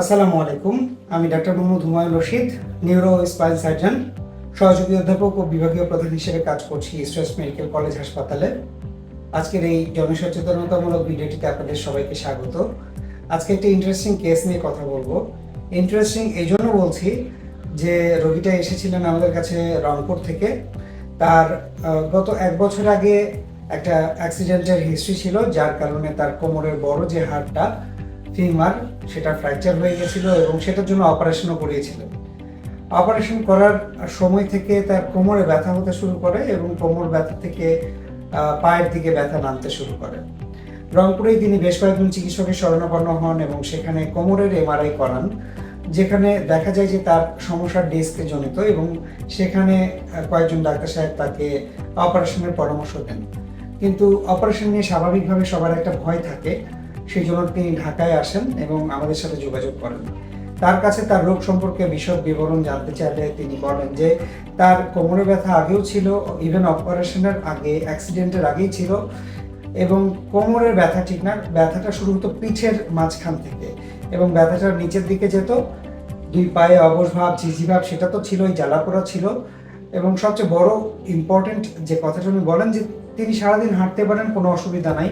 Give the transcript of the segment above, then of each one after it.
আসসালামু আলাইকুম। আমি doctor Mohammad Humayun Rashid neuro spine surgeon সহযোগী অধ্যাপক ও বিভাগীয় প্রধান হিসেবে কাজ করছি স্ট্রেস মেডিকেল কলেজ হাসপাতালে। আজকের এই জনসচেতনতামূলক ভিডিওটিতে আপনাদের সবাইকে স্বাগত। আজকে একটি ইন্টারেস্টিং কেস নিয়ে কথা বলব। ইন্টারেস্টিং এই জন্য বলছি যে, রোগীটা এসেছিলেন আমাদের কাছে রংপুর থেকে। তার গত এক বছর আগে একটা অ্যাক্সিডেন্টের হিস্ট্রি ছিল, যার কারণে তার কোমরের বড় যে হাড়টা ফিমার সেটা ফ্র্যাকচার হয়ে গেছিল এবং সেটার জন্য অপারেশনও করিয়েছিল। অপারেশন করার সময় থেকে তার কোমরে ব্যথা হতে শুরু করে এবং কোমর ব্যথা থেকে পায়ের দিকে ব্যথা নামতে শুরু করে। রংপুরেই তিনি বেশ কয়েকজন চিকিৎসকের শরণাপন্ন হন এবং সেখানে কোমরের এমআরআই করান, যেখানে দেখা যায় যে তার সমস্যা ডিস্কে জনিত এবং সেখানে কয়েকজন ডাক্তার সাহেব তাকে অপারেশনের পরামর্শ দেন। কিন্তু অপারেশন নিয়ে স্বাভাবিকভাবে সবার একটা ভয় থাকে। সেই জন্য তিনি ঢাকায় আসেন এবং আমাদের সাথে যোগাযোগ করেন। তার কাছে তার রোগ সম্পর্কে বিশদ বিবরণ জানতে চাইলে তিনি বলেন যে, তার কোমরে ব্যথা আগেও ছিল ইভেন অপারেশনের আগে অ্যাক্সিডেন্টের আগেই ছিল এবং কোমরের ব্যথা ঠিক না, ব্যথাটা শুরু হতো পিঠের মাঝখান থেকে এবং ব্যথাটা নিচের দিকে যেত, দুই পায়ে অবশ ভাব, ঝিঝি ভাব, সেটা তো ছিলই জ্বালাপোড়া ছিল এবং সবচেয়ে বড় ইম্পর্টেন্ট যে কথাটা উনি বলেন যে, তিনি সারাদিন হাঁটতে পারেন, কোনো অসুবিধা নাই,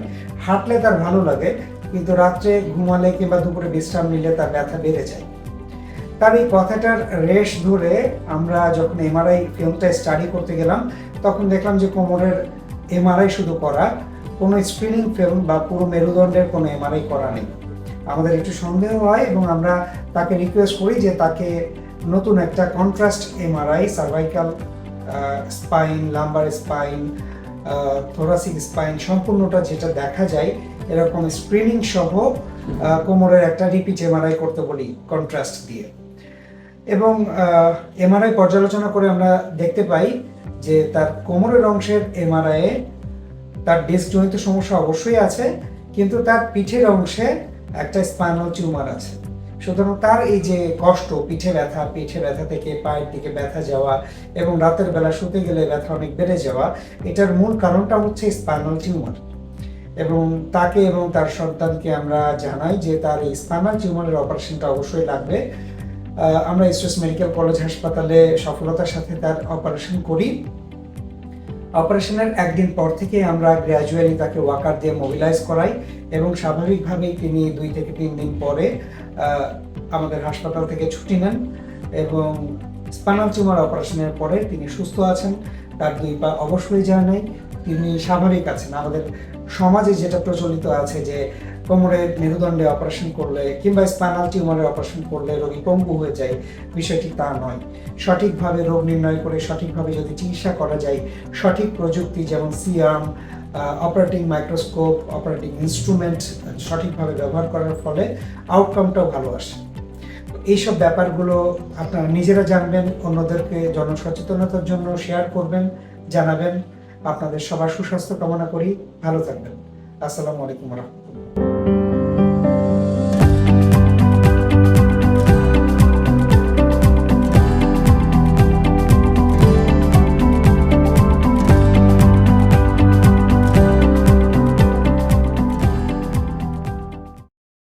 হাঁটলে তার ভালো লাগে কিন্তু রাত্রে ঘুমালে কিংবা দুপুরে বিশ্রাম নিলে তার ব্যথা বেড়ে যায়। তার এই কথাটার রেশ ধরে আমরা যখন এমআরআই ফিল্মটা স্টাডি করতে গেলাম, তখন দেখলাম যে কোমরের এমআরআই শুধু করা, কোনো স্ক্রিনিং ফিল্ম বা পুরো মেরুদণ্ডের কোনো এমআরআই করা নেই। আমাদের একটু সন্দেহ হয় এবং আমরা তাকে রিকোয়েস্ট করি যে তাকে নতুন একটা contrast MRI cervical spine lumbar spine thoracic spine সম্পূর্ণটা যেটা দেখা যায়, এরকম স্ক্রিনিং সহ কোমরের একটা রিপিট এমআরআই করতে বলি কন্ট্রাস্ট দিয়ে। এবং এমআরআই পর্যালোচনা করে আমরা দেখতে পাই যে তার কোমরের অংশের এমআরআই তার ডিস্ক জনিত সমস্যা অবশ্যই আছে, কিন্তু তার পিঠের অংশে একটা স্পাইনাল টিউমার আছে। সুতরাং তার এই যে কষ্ট, পিঠে ব্যথা পিঠে ব্যথা থেকে পায়ের দিকে ব্যথা যাওয়া এবং রাতের বেলা শুতে গেলে ব্যথা অনেক বেড়ে যাওয়া, এটার মূল কারণটা হচ্ছে স্পাইনাল টিউমার। এবং তাকে এবং তার সন্তানকে আমরা জানাই যে তার এই স্পাইনাল টিউমারের অপারেশনটা অবশ্যই লাগবে। আমরা স্ট্রেস মেডিকেল কলেজ হাসপাতালে সফলতার সাথে তার অপারেশন করি। অপারেশনের একদিন পর থেকে আমরা গ্র্যাজুয়ালি তাকে ওয়াকার দিয়ে মোবিলাইজ করাই এবং স্বাভাবিকভাবেই তিনি দুই থেকে তিন দিন পরে আমাদের হাসপাতাল থেকে ছুটি নেন এবং স্পানাল টিউমার অপারেশনের পরে তিনি সুস্থ আছেন, তার দুই পা অবশ্যই যায় নাই, তিনি স্বাভাবিক আছেন। আমাদের সমাজে যেটা প্রচলিত আছে যে কোমরের মেরুদণ্ডে অপারেশন করলে কিংবা স্পাইনাল টিউমারের অপারেশন করলে রোগী পঙ্গু হয়ে যায়, বিষয়টি তা নয়। সঠিকভাবে রোগ নির্ণয় করে সঠিকভাবে যদি চিকিৎসা করা যায়, সঠিক প্রযুক্তি যেমন C arm operating microscope operating instrument সঠিকভাবে ব্যবহার করার ফলে আউটকামটাও ভালো আসে। এইসব ব্যাপারগুলো আপনারা নিজেরা জানবেন, অন্যদেরকে জনসচেতনতার জন্য শেয়ার করবেন, জানাবেন। আপনাদের সবার সুস্বাস্থ্য কামনা করি। ভালো থাকবেন। আসসালামু আলাইকুম রহমতুল্লাহ।